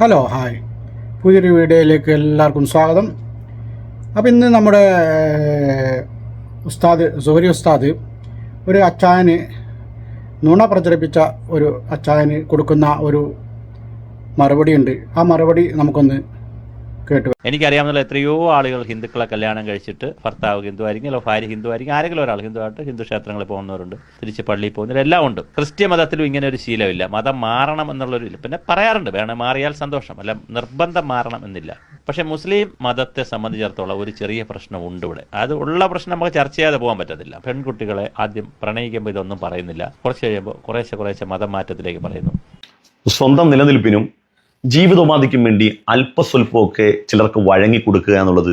Hello hi. പുതിയൊരു വീഡിയോയിലേക്ക് എല്ലാവർക്കും സ്വാഗതം. അപ്പോൾ ഇന്ന് നമ്മുടെ ഉസ്താദ് സോരി ഉസ്താദ് ഒരു അച്ചായന് നുണ പ്രചരിപ്പിച്ച ഒരു അച്ചായന് കൊടുക്കുന്ന ഒരു മറുപടി ഉണ്ട് ആ മറുപടി നമുക്കൊന്ന് കേട്ടു എനിക്കറിയാവുന്ന എത്രയോ ആളുകൾ ഹിന്ദുക്കളെ കല്യാണം കഴിച്ചിട്ട് ഭർത്താവ് ഹിന്ദു ആയിരിക്കും അല്ലെങ്കിൽ ഭാര്യ ഹിന്ദു ആയിരിക്കും ആരെങ്കിലും ഒരാൾ ഹിന്ദു ആയിട്ട് ഹിന്ദു ക്ഷേത്രങ്ങളിൽ പോകുന്നവരുണ്ട് തിരിച്ച് പള്ളിയിൽ പോകുന്നവർ എല്ലാം ഉണ്ട്. ക്രിസ്ത്യ മതത്തിലും ഇങ്ങനെ ഒരു ശീലമില്ല. മതം മാറണം എന്നുള്ളൊരു ഇല്ല. പിന്നെ പറയാറുണ്ട് വേണം മാറിയാൽ സന്തോഷം അല്ല നിർബന്ധം മാറണം എന്നില്ല. പക്ഷേ മുസ്ലിം മതത്തെ സംബന്ധിച്ചിടത്തോളം ഒരു ചെറിയ പ്രശ്നം ഉണ്ട് ഇവിടെ. അത് ഉള്ള പ്രശ്നം നമുക്ക് ചർച്ച ചെയ്യാതെ പോകാൻ പറ്റത്തില്ല. പെൺകുട്ടികളെ ആദ്യം പ്രണയിക്കുമ്പോൾ ഇതൊന്നും പറയുന്നില്ല. കുറച്ച് കഴിയുമ്പോൾ കുറേശ്ശെ കുറേശ്ശെ മതം മാറ്റത്തിലേക്ക് പറയുന്നു. സ്വന്തം നിലനിൽപ്പിനും ജീവിതോപാധിക്കും വേണ്ടി അല്പസ്വല്പമൊക്കെ ചിലർക്ക് വഴങ്ങി കൊടുക്കുക എന്നുള്ളത്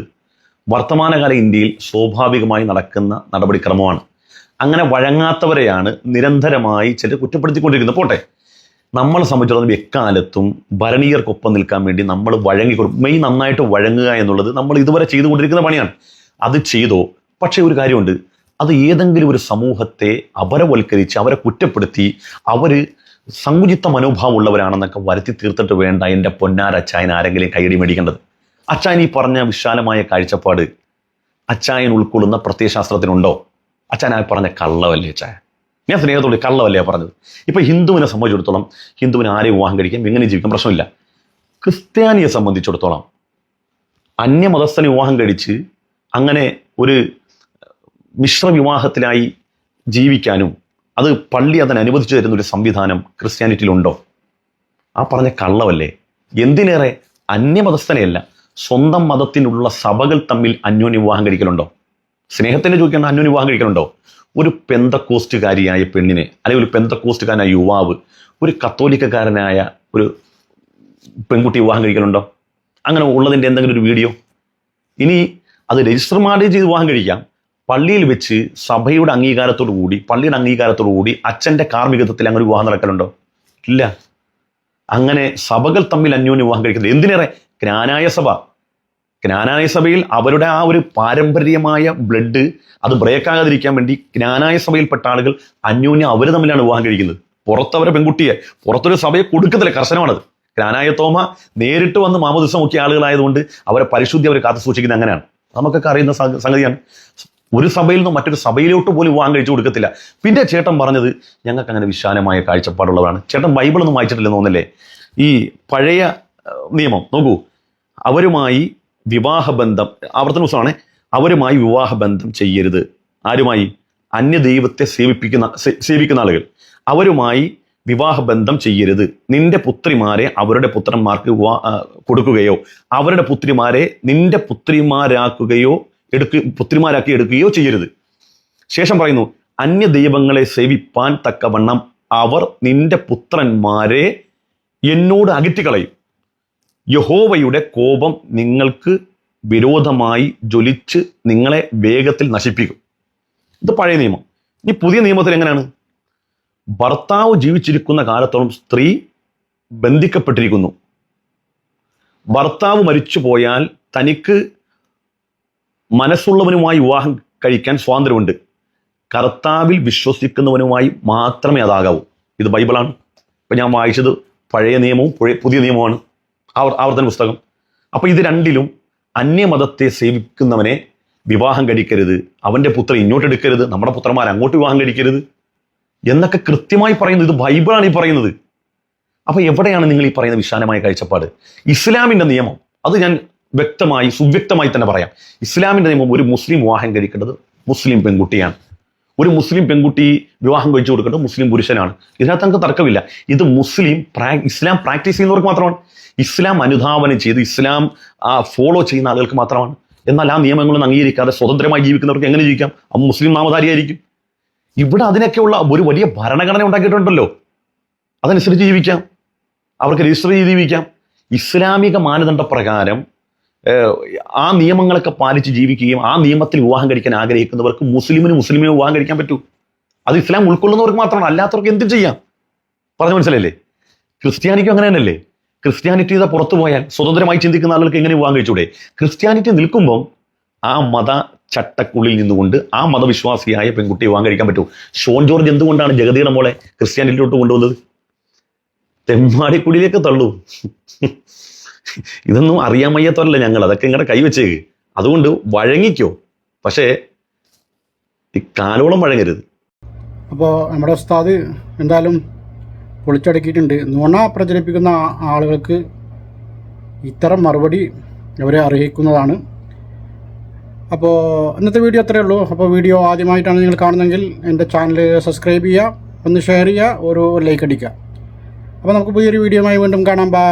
വർത്തമാനകാല ഇന്ത്യയിൽ സ്വാഭാവികമായി നടക്കുന്ന നടപടിക്രമമാണ്. അങ്ങനെ വഴങ്ങാത്തവരെയാണ് നിരന്തരമായി ചിലർ കുറ്റപ്പെടുത്തിക്കൊണ്ടിരിക്കുന്നത്. പോട്ടെ നമ്മൾ സംബന്ധിച്ചിടത്തോളം എക്കാലത്തും ഭരണീയർക്കൊപ്പം നിൽക്കാൻ വേണ്ടി നമ്മൾ വഴങ്ങി കൊടുക്കും മെയ് നന്നായിട്ട് വഴങ്ങുക എന്നുള്ളത് നമ്മൾ ഇതുവരെ ചെയ്തുകൊണ്ടിരിക്കുന്ന പണിയാണ്. അത് ചെയ്തോ? പക്ഷേ ഒരു കാര്യമുണ്ട്. അത് ഏതെങ്കിലും ഒരു സമൂഹത്തെ അപരവൽക്കരിച്ച് അവരെ കുറ്റപ്പെടുത്തി അവർ സങ്കുചിത്ത മനോഭാവമുള്ളവരാണെന്നൊക്കെ വരുത്തി തീർത്തിട്ട് വേണ്ട എന്റെ പൊന്നാർ അച്ചായൻ ആരെങ്കിലും കൈയടി മേടിക്കേണ്ടത്? അച്ചായൻ ഈ പറഞ്ഞ വിശാലമായ കാഴ്ചപ്പാട് അച്ചായൻ ഉൾക്കൊള്ളുന്ന പ്രത്യയശാസ്ത്രത്തിനുണ്ടോ? അച്ചായൻ ആ പറഞ്ഞ കള്ളവല്ലേ അച്ചായൻ? ഞാൻ സ്നേഹത്തോട് കള്ളവല്ലേ പറഞ്ഞത്? ഇപ്പൊ ഹിന്ദുവിനെ സംബന്ധിച്ചിടത്തോളം ഹിന്ദുവിന് ആരെ വിവാഹം കഴിക്കാം എങ്ങനെ ജീവിക്കാം പ്രശ്നമില്ല. ക്രിസ്ത്യാനിയെ സംബന്ധിച്ചിടത്തോളം അന്യമതസ്ഥനെ വിവാഹം കഴിച്ച് അങ്ങനെ ഒരു മിശ്ര വിവാഹത്തിലായി ജീവിക്കാനും അത് പള്ളി അതിന് അനുവദിച്ചു തരുന്ന ഒരു സംവിധാനം ക്രിസ്ത്യാനിറ്റിയിലുണ്ടോ? ആ പറഞ്ഞ കള്ളവല്ലേ? എന്തിനേറെ അന്യമതസ്ഥനെയല്ല സ്വന്തം മതത്തിനുള്ള സഭകൾ തമ്മിൽ അന്യോന്യ വിവാഹം കഴിക്കലുണ്ടോ? സ്നേഹത്തിന് ചോദിക്കേണ്ട അന്യോന്യ വിവാഹം കഴിക്കലുണ്ടോ? ഒരു പെന്തക്കോസ്റ്റുകാരിയായ പെണ്ണിനെ അല്ലെങ്കിൽ ഒരു പെന്തക്കോസ്റ്റുകാരനായ യുവാവ് ഒരു കത്തോലിക്കക്കാരനായ ഒരു പെൺകുട്ടി വിവാഹം കഴിക്കലുണ്ടോ? അങ്ങനെ ഉള്ളതിന്റെ എന്തെങ്കിലും ഒരു വീഡിയോ? ഇനി അത് രജിസ്റ്റർ മാരേജ് ചെയ്ത് വിവാഹം കഴിക്കാം. പള്ളിയിൽ വെച്ച് സഭയുടെ അംഗീകാരത്തോടു കൂടി പള്ളിയുടെ അംഗീകാരത്തോടു കൂടി അച്ഛന്റെ കാർമ്മികത്വത്തിൽ അങ്ങനെ വിവാഹം നടക്കലുണ്ടോ? ഇല്ല. അങ്ങനെ സഭകൾ തമ്മിൽ അന്യോന്യം വിവാഹം കഴിക്കുന്നത് എന്തിനേറെ? ജ്ഞാനായ സഭ. ജ്ഞാനായ സഭയിൽ അവരുടെ ആ ഒരു പാരമ്പര്യമായ ബ്ലഡ് അത് ബ്രേക്ക് ആകാതിരിക്കാൻ വേണ്ടി ജ്ഞാനായ സഭയിൽപ്പെട്ട ആളുകൾ അന്യോന്യം അവർ തമ്മിലാണ് വിവാഹം കഴിക്കുന്നത്. പുറത്തവരെ പെൺകുട്ടിയെ പുറത്തൊരു സഭയെ കൊടുക്കത്തില്ല കർശനമാണത്. ജ്ഞാനായ തോമ നേരിട്ട് വന്ന് മാമോദിസം മുഖ്യ ആളുകളായതുകൊണ്ട് അവരെ പരിശുദ്ധി അവർ കാത്തു സൂക്ഷിക്കുന്നത് അങ്ങനെയാണ്. നമുക്കൊക്കെ അറിയുന്ന സംഗതിയാണ്. ഒരു സഭയിൽ നിന്നും മറ്റൊരു സഭയിലോട്ട് പോലും വിവാഹം കഴിച്ചു കൊടുക്കത്തില്ല. പിന്നെ ചേട്ടൻ പറഞ്ഞത് ഞങ്ങൾക്ക് അങ്ങനെ വിശാലമായ കാഴ്ചപ്പാടുള്ളവരാണ്. ചേട്ടൻ ബൈബിളൊന്നും വായിച്ചിട്ടില്ലെന്ന് തോന്നല്ലേ ഈ പഴയ നിയമം നോക്കൂ. അവരുമായി വിവാഹബന്ധം ആവർത്തന ദിവസമാണ്. അവരുമായി വിവാഹബന്ധം ചെയ്യരുത്. ആരുമായി? അന്യദൈവത്തെ സേവിപ്പിക്കുന്ന സേവിക്കുന്ന ആളുകൾ. അവരുമായി വിവാഹബന്ധം ചെയ്യരുത്. നിന്റെ പുത്രിമാരെ അവരുടെ പുത്രന്മാർക്ക് കൊടുക്കുകയോ അവരുടെ പുത്രിമാരെ നിന്റെ പുത്രിമാരാക്കുകയോ എടുക്ക പുത്രിമാരാക്കി എടുക്കുകയോ ചെയ്യരുത്. ശേഷം പറയുന്നു അന്യ ദൈവങ്ങളെ സേവിപ്പാൻ തക്കവണ്ണം അവർ നിന്റെ പുത്രന്മാരെ എന്നോട് അകറ്റിക്കളയും. യഹോവയുടെ കോപം നിങ്ങൾക്ക് വിരോധമായി ജ്വലിച്ച് നിങ്ങളെ വേഗത്തിൽ നശിപ്പിക്കും. ഇത് പഴയ നിയമം. ഇനി പുതിയ നിയമത്തിൽ എങ്ങനെയാണ്? ഭർത്താവ് ജീവിച്ചിരിക്കുന്ന കാലത്തോളം സ്ത്രീ ബന്ധിക്കപ്പെട്ടിരിക്കുന്നു. ഭർത്താവ് മരിച്ചു പോയാൽ തനിക്ക് മനസ്സുള്ളവനുമായി വിവാഹം കഴിക്കാൻ സ്വാതന്ത്ര്യമുണ്ട്. കർത്താവിൽ വിശ്വസിക്കുന്നവനുമായി മാത്രമേ അതാകാവൂ. ഇത് ബൈബിളാണ്. ഇപ്പം ഞാൻ വായിച്ചത് പഴയ നിയമവും പുതിയ നിയമമാണ് ആവർ ആവർത്തന പുസ്തകം. അപ്പോൾ ഇത് രണ്ടിലും അന്യമതത്തെ സേവിക്കുന്നവനെ വിവാഹം കഴിക്കരുത്. അവന്റെ പുത്രൻ ഇങ്ങോട്ട് എടുക്കരുത്. നമ്മുടെ പുത്രന്മാർ അങ്ങോട്ട് വിവാഹം കഴിക്കരുത്. എന്നൊക്കെ കൃത്യമായി പറയുന്നത് ഇത് ബൈബിളാണ് ഈ പറയുന്നത്. അപ്പോൾ എവിടെയാണ് നിങ്ങൾ ഈ പറയുന്ന വിശാലമായ കാഴ്ചപ്പാട്? ഇസ്ലാമിന്റെ നിയമം. അത് ഞാൻ വ്യക്തമായി സുവ്യക്തമായി തന്നെ പറയാം. ഇസ്ലാമിന്റെ നിയമം ഒരു മുസ്ലിം വിവാഹം കഴിക്കേണ്ടത് മുസ്ലിം പെൺകുട്ടിയാണ്. ഒരു മുസ്ലിം പെൺകുട്ടി വിവാഹം കഴിച്ചു കൊടുക്കേണ്ടത് മുസ്ലിം പുരുഷനാണ്. ഇതിനകത്ത് നമുക്ക് തർക്കമില്ല. ഇത് മുസ്ലിം ഇസ്ലാം പ്രാക്ടീസ് ചെയ്യുന്നവർക്ക് മാത്രമാണ്. ഇസ്ലാം അനുധാവനം ചെയ്ത് ഇസ്ലാം ഫോളോ ചെയ്യുന്ന ആളുകൾക്ക് മാത്രമാണ്. എന്നാൽ ആ നിയമങ്ങളൊന്നും അംഗീകരിക്കാതെ സ്വതന്ത്രമായി ജീവിക്കുന്നവർക്ക് എങ്ങനെ ജീവിക്കാം? ആ മുസ്ലിം നാമധാരിയായിരിക്കും. ഇവിടെ അതിനൊക്കെയുള്ള ഒരു വലിയ ഭരണഘടന ഉണ്ടാക്കിയിട്ടുണ്ടല്ലോ. അതനുസരിച്ച് ജീവിക്കാം. അവർക്ക് രജിസ്റ്റർ ചെയ്ത് ജീവിക്കാം. ഇസ്ലാമിക മാനദണ്ഡ പ്രകാരം ആ നിയമങ്ങളൊക്കെ പാലിച്ച് ജീവിക്കുകയും ആ നിയമത്തിൽ വിവാഹം കഴിക്കാൻ ആഗ്രഹിക്കുന്നവർക്ക് മുസ്ലിമിന് മുസ്ലിമിനെ വിവാഹം കഴിക്കാൻ പറ്റൂ. അത് ഇസ്ലാം ഉൾക്കൊള്ളുന്നവർക്ക് മാത്രമാണ്. അല്ലാത്തവർക്ക് എന്തും ചെയ്യാം. പറഞ്ഞു മനസ്സിലല്ലേ ക്രിസ്ത്യാനിക്കും അങ്ങനെ തന്നെയല്ലേ? ക്രിസ്ത്യാനിറ്റി ഇതാ പുറത്തു പോയാൽ സ്വതന്ത്രമായി ചിന്തിക്കുന്ന ആളുകൾക്ക് എങ്ങനെ വിവാഹം കഴിച്ചൂടെ ക്രിസ്ത്യാനിറ്റി നിൽക്കുമ്പോൾ ആ മത ചട്ടക്കുള്ളിൽ നിന്നുകൊണ്ട് ആ മതവിശ്വാസിയായ പെൺകുട്ടിയെ വിവാഹം കഴിക്കാൻ പറ്റൂ. ഷോൺ ജോർജ് എന്തുകൊണ്ടാണ് ജഗതിയുടെ മോളെ ക്രിസ്ത്യാനിറ്റിയിലോട്ട് കൊണ്ടുവന്നത്? തെമ്മാടിക്കുടിയിലേക്ക് തള്ളൂ. ഇതൊന്നും അറിയാൻ വയ്യാത്തവരല്ല ഞങ്ങൾ? അതൊക്കെ നിങ്ങളുടെ കൈവച്ചേക്ക് അതുകൊണ്ട് വഴങ്ങിക്കോ. പക്ഷേ ഈ കാലോളം വഴങ്ങരുത്. അപ്പോൾ നമ്മുടെ ഉസ്താദ് എന്തായാലും പൊളിച്ചടക്കിയിട്ടുണ്ട്. നുണ പ്രചരിപ്പിക്കുന്ന ആളുകൾക്ക് ഇത്തരം മറുപടി അവരെ അറിയിക്കുന്നതാണ് അപ്പോൾ ഇന്നത്തെ വീഡിയോ അത്രയേ ഉള്ളൂ. അപ്പോൾ വീഡിയോ ആദ്യമായിട്ടാണ് നിങ്ങൾ കാണുന്നതെങ്കിൽ എന്റെ ചാനൽ സബ്സ്ക്രൈബ് ചെയ്യുക ഒന്ന് ഷെയർ ചെയ്യുക ഒരു ലൈക്ക് അടിക്കുക. അപ്പോൾ നമുക്ക് പുതിയൊരു വീഡിയോയുമായി വീണ്ടും കാണാം. ബൈ